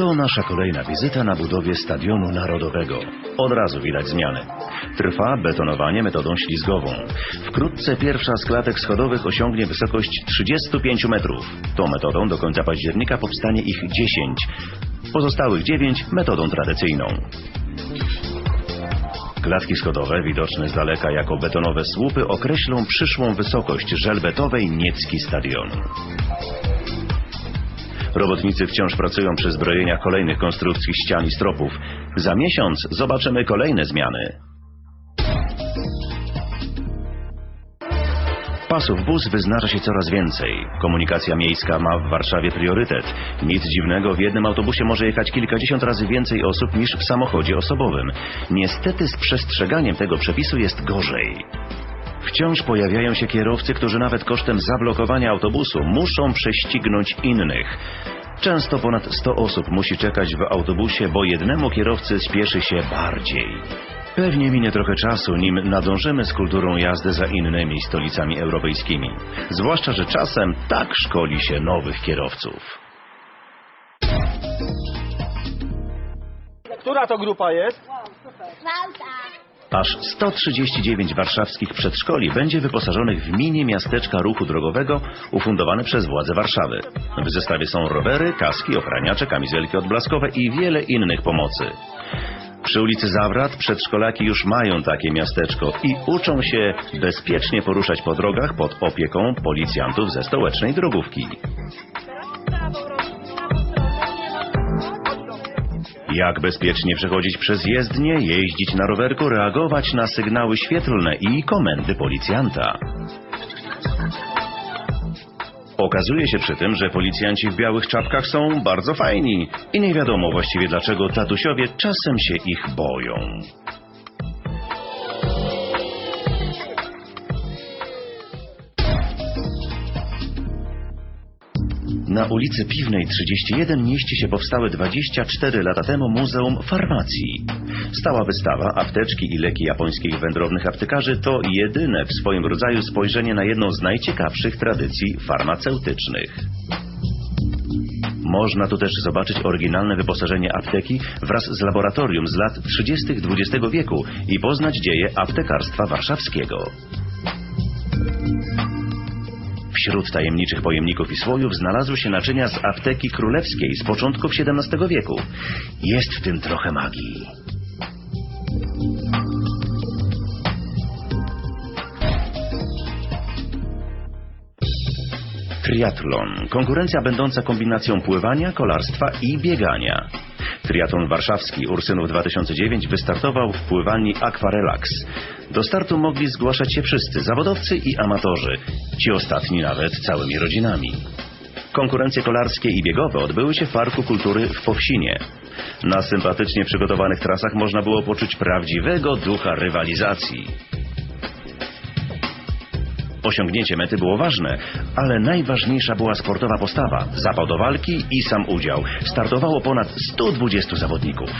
To nasza kolejna wizyta na budowie Stadionu Narodowego. Od razu widać zmiany. Trwa betonowanie metodą ślizgową. Wkrótce pierwsza z klatek schodowych osiągnie wysokość 35 metrów. Tą metodą do końca października powstanie ich 10. Pozostałych 9 metodą tradycyjną. Klatki schodowe, widoczne z daleka jako betonowe słupy, określą przyszłą wysokość żelbetowej niecki stadionu. Robotnicy wciąż pracują przy zbrojeniach kolejnych konstrukcji ścian i stropów. Za miesiąc zobaczymy kolejne zmiany. Pasów bus wyznacza się coraz więcej. Komunikacja miejska ma w Warszawie priorytet. Nic dziwnego, w jednym autobusie może jechać kilkadziesiąt razy więcej osób niż w samochodzie osobowym. Niestety z przestrzeganiem tego przepisu jest gorzej. Wciąż pojawiają się kierowcy, którzy nawet kosztem zablokowania autobusu muszą prześcignąć innych. Często ponad 100 osób musi czekać w autobusie, bo jednemu kierowcy spieszy się bardziej. Pewnie minie trochę czasu, nim nadążymy z kulturą jazdy za innymi stolicami europejskimi. Zwłaszcza, że czasem tak szkoli się nowych kierowców. Która to grupa jest? Aż 139 warszawskich przedszkoli będzie wyposażonych w mini miasteczka ruchu drogowego ufundowane przez władze Warszawy. W zestawie są rowery, kaski, ochraniacze, kamizelki odblaskowe i wiele innych pomocy. Przy ulicy Zawrat przedszkolaki już mają takie miasteczko i uczą się bezpiecznie poruszać po drogach pod opieką policjantów ze stołecznej drogówki. Jak bezpiecznie przechodzić przez jezdnię, jeździć na rowerku, reagować na sygnały świetlne i komendy policjanta. Okazuje się przy tym, że policjanci w białych czapkach są bardzo fajni i nie wiadomo właściwie dlaczego tatusiowie czasem się ich boją. Na ulicy Piwnej 31 mieści się powstałe 24 lata temu Muzeum Farmacji. Stała wystawa Apteczki i leki japońskich wędrownych aptekarzy to jedyne w swoim rodzaju spojrzenie na jedną z najciekawszych tradycji farmaceutycznych. Można tu też zobaczyć oryginalne wyposażenie apteki wraz z laboratorium z lat 30. XX wieku i poznać dzieje aptekarstwa warszawskiego. Wśród tajemniczych pojemników i słojów znalazły się naczynia z apteki królewskiej z początków XVII wieku. Jest w tym trochę magii. Triatlon. Konkurencja będąca kombinacją pływania, kolarstwa i biegania. Triatlon warszawski Ursynów 2009 wystartował w pływalni Aquarelax. Do startu mogli zgłaszać się wszyscy, zawodowcy i amatorzy. Ci ostatni nawet całymi rodzinami. Konkurencje kolarskie i biegowe odbyły się w Parku Kultury w Powsinie. Na sympatycznie przygotowanych trasach można było poczuć prawdziwego ducha rywalizacji. Osiągnięcie mety było ważne, ale najważniejsza była sportowa postawa, zapał do walki i sam udział. Startowało ponad 120 zawodników.